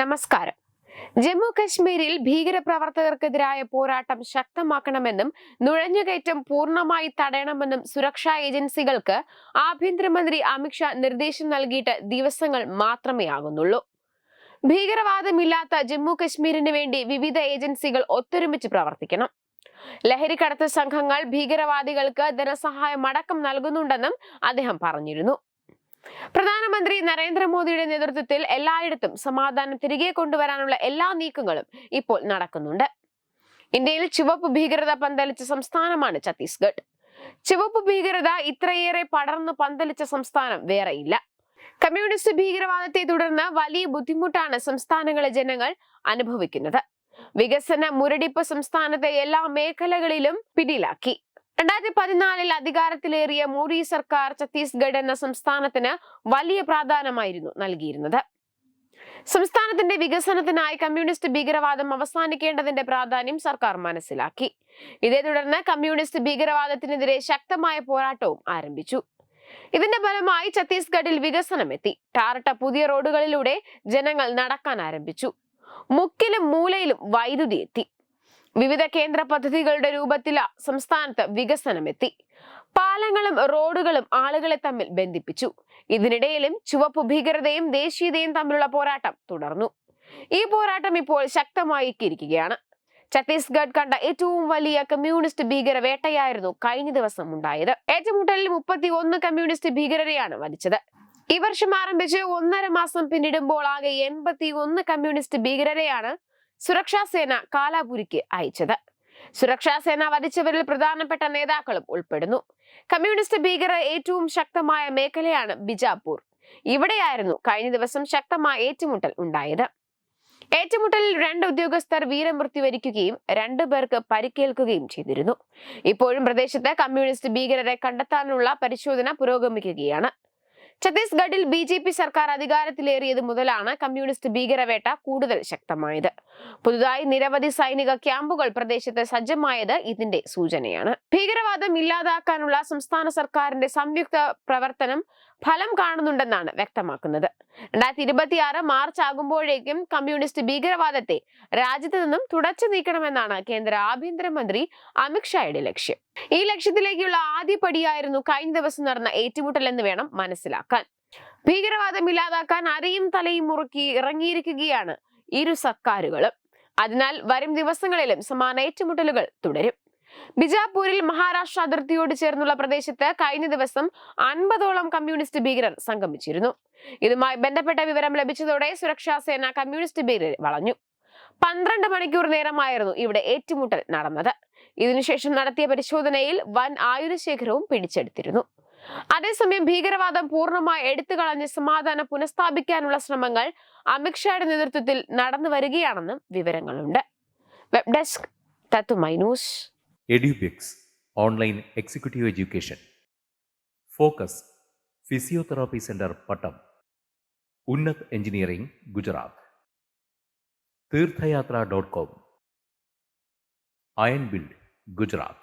നമസ്കാരം. ജമ്മു കശ്മീരിൽ ഭീകരപ്രവർത്തകർക്കെതിരായ പോരാട്ടം ശക്തമാക്കണമെന്നും നുഴഞ്ഞുകയറ്റം പൂർണമായി തടയണമെന്നും സുരക്ഷാ ഏജൻസികൾക്ക് ആഭ്യന്തരമന്ത്രി അമിത്ഷാ നിർദ്ദേശം നൽകിയിട്ട് ദിവസങ്ങൾ മാത്രമേ ആകുന്നുള്ളൂ. ഭീകരവാദമില്ലാത്ത ജമ്മു കശ്മീരിന് വേണ്ടി വിവിധ ഏജൻസികൾ ഒത്തൊരുമിച്ച് പ്രവർത്തിക്കണം. ലഹരിക്കടത്ത് സംഘങ്ങൾ ഭീകരവാദികൾക്ക് ധനസഹായം അടക്കം നൽകുന്നുണ്ടെന്നും അദ്ദേഹം പറഞ്ഞിരുന്നു. പ്രധാനമന്ത്രി നരേന്ദ്രമോദിയുടെ നേതൃത്വത്തിൽ എല്ലായിടത്തും സമാധാനം തിരികെ കൊണ്ടുവരാനുള്ള എല്ലാ നീക്കങ്ങളും ഇപ്പോൾ നടക്കുന്നുണ്ട്. ഇന്ത്യയിൽ ചുവപ്പ് ഭീകരത പന്തലിച്ച സംസ്ഥാനമാണ് ഛത്തീസ്ഗഡ്. ചുവപ്പ് ഭീകരത ഇത്രയേറെ പടർന്ന് പന്തലിച്ച സംസ്ഥാനം വേറെയില്ല. കമ്മ്യൂണിസ്റ്റ് ഭീകരവാദത്തെ തുടർന്ന് വലിയ ബുദ്ധിമുട്ടാണ് സംസ്ഥാനങ്ങളെ ജനങ്ങൾ അനുഭവിക്കുന്നത്. വികസന മുരടിപ്പ് സംസ്ഥാനത്തെ എല്ലാ മേഖലകളിലും പിടിയിലാക്കി രണ്ടായിരത്തി പതിനാലിൽ അധികാരത്തിലേറിയ മോഡി സർക്കാർ ഛത്തീസ്ഗഡ് എന്ന സംസ്ഥാനത്തിന് വലിയ പ്രാധാന്യമായിരുന്നു നൽകിയിരുന്നത്. സംസ്ഥാനത്തിന്റെ വികസനത്തിനായി കമ്മ്യൂണിസ്റ്റ് ഭീകരവാദം അവസാനിക്കേണ്ടതിന്റെ പ്രാധാന്യം സർക്കാർ മനസ്സിലാക്കി. ഇതേ തുടർന്ന് കമ്മ്യൂണിസ്റ്റ് ഭീകരവാദത്തിനെതിരെ ശക്തമായ പോരാട്ടവും ആരംഭിച്ചു. ഇതിന്റെ ഫലമായി ഛത്തീസ്ഗഡിൽ വികസനം എത്തി ടാറിട്ട പുതിയ റോഡുകളിലൂടെ ജനങ്ങൾ നടക്കാൻ ആരംഭിച്ചു. മുക്കിലും മൂലയിലും വൈദ്യുതി എത്തി. വിവിധ കേന്ദ്ര പദ്ധതികളുടെ രൂപത്തിൽ സംസ്ഥാനത്ത് വികസനമെത്തി. പാലങ്ങളും റോഡുകളും ആളുകളെ തമ്മിൽ ബന്ധിപ്പിച്ചു. ഇതിനിടയിലും ചുവപ്പ് ഭീകരതയും ദേശീയതയും തമ്മിലുള്ള പോരാട്ടം തുടർന്നു. ഈ പോരാട്ടം ഇപ്പോൾ ശക്തമായിരിക്കുകയാണ് ഛത്തീസ്ഗഡ് കണ്ട ഏറ്റവും വലിയ കമ്മ്യൂണിസ്റ്റ് ഭീകര വേട്ടയായിരുന്നു കഴിഞ്ഞ ദിവസം ഉണ്ടായത്. ഏറ്റുമുട്ടലിൽ മുപ്പത്തി ഒന്ന് കമ്മ്യൂണിസ്റ്റ് ഭീകരരെയാണ് വധിച്ചത്. ഈ വർഷം ആരംഭിച്ച് ഒന്നര മാസം പിന്നിടുമ്പോൾ ആകെ എൺപത്തി ഒന്ന് കമ്മ്യൂണിസ്റ്റ് ഭീകരരെയാണ് സുരക്ഷാ സേന കാലാപുരിക്ക് അയച്ചത്. സുരക്ഷാസേന വധിച്ചവരിൽ പ്രധാനപ്പെട്ട നേതാക്കളും ഉൾപ്പെടുന്നു. കമ്മ്യൂണിസ്റ്റ് ഭീകര ഏറ്റവും ശക്തമായ മേഖലയാണ് ബിജാപൂർ. ഇവിടെയായിരുന്നു കഴിഞ്ഞ ദിവസം ശക്തമായ ഏറ്റുമുട്ടൽ ഉണ്ടായത്. ഏറ്റുമുട്ടലിൽ രണ്ട് ഉദ്യോഗസ്ഥർ വീരമൃത്യു വരിക്കുകയും രണ്ടു പേർക്ക് പരിക്കേൽക്കുകയും ചെയ്തിരുന്നു. ഇപ്പോഴും പ്രദേശത്ത് കമ്മ്യൂണിസ്റ്റ് ഭീകരരെ കണ്ടെത്താനുള്ള പരിശോധന പുരോഗമിക്കുകയാണ്. ഛത്തീസ്ഗഡിൽ ബി ജെ പി സർക്കാർ അധികാരത്തിലേറിയത് മുതലാണ് കമ്മ്യൂണിസ്റ്റ് ഭീകരവേട്ട കൂടുതൽ ശക്തമായത്. പുതുതായി നിരവധി സൈനിക ക്യാമ്പുകൾ പ്രദേശത്ത് സജ്ജമായത് ഇതിന്റെ സൂചനയാണ്. ഭീകരവാദം ഇല്ലാതാക്കാനുള്ള സംസ്ഥാന സർക്കാരിന്റെ സംയുക്ത പ്രവർത്തനം ഫലം കാണുന്നുണ്ടെന്നാണ് വ്യക്തമാക്കുന്നത്. രണ്ടായിരത്തി ഇരുപത്തിയാറ് മാർച്ച് ആകുമ്പോഴേക്കും കമ്മ്യൂണിസ്റ്റ് ഭീകരവാദത്തെ രാജ്യത്ത് നിന്നും തുടച്ചു നീക്കണമെന്നാണ് കേന്ദ്ര ആഭ്യന്തരമന്ത്രി അമിത്ഷായുടെ ലക്ഷ്യം. ഈ ലക്ഷ്യത്തിലേക്കുള്ള ആദ്യ പടിയായിരുന്നു കഴിഞ്ഞ ദിവസം നടന്ന ഏറ്റുമുട്ടൽ എന്ന് വേണം മനസ്സിലാക്കാൻ. ഭീകരവാദം ഇല്ലാതാക്കാൻ അരയും തലയും മുറുക്കി ഇറങ്ങിയിരിക്കുകയാണ് ഇരു സർക്കാരുകളും. അതിനാൽ വരും ദിവസങ്ങളിലും സമാന ഏറ്റുമുട്ടലുകൾ തുടരും. ബിജാപൂരിൽ മഹാരാഷ്ട്ര അതിർത്തിയോട് ചേർന്നുള്ള പ്രദേശത്ത് കഴിഞ്ഞ ദിവസം അൻപതോളം കമ്മ്യൂണിസ്റ്റ് ഭീകരർ സംഗമിച്ചിരുന്നു. ഇതുമായി ബന്ധപ്പെട്ട വിവരം ലഭിച്ചതോടെ സുരക്ഷാ സേന കമ്മ്യൂണിസ്റ്റ് ഭീകരരെ വളഞ്ഞു. പന്ത്രണ്ട് മണിക്കൂർ നേരമായിരുന്നു ഇവിടെ ഏറ്റുമുട്ടൽ നടന്നത്. ഇതിനുശേഷം നടത്തിയ പരിശോധനയിൽ വൻ ആയുധശേഖരവും പിടിച്ചെടുത്തിരുന്നു. അതേസമയം ഭീകരവാദം പൂർണമായി എടുത്തു കളഞ്ഞ് സമാധാനം പുനഃസ്ഥാപിക്കാനുള്ള ശ്രമങ്ങൾ അമിത്ഷായുടെ നേതൃത്വത്തിൽ നടന്നു വരികയാണെന്നും വിവരങ്ങളുണ്ട്. Web desk online executive education. Focus physiotherapy centre Pattom. Unnat engineering Gujarat. Theerthayatra dot com. Iron build Gujarat.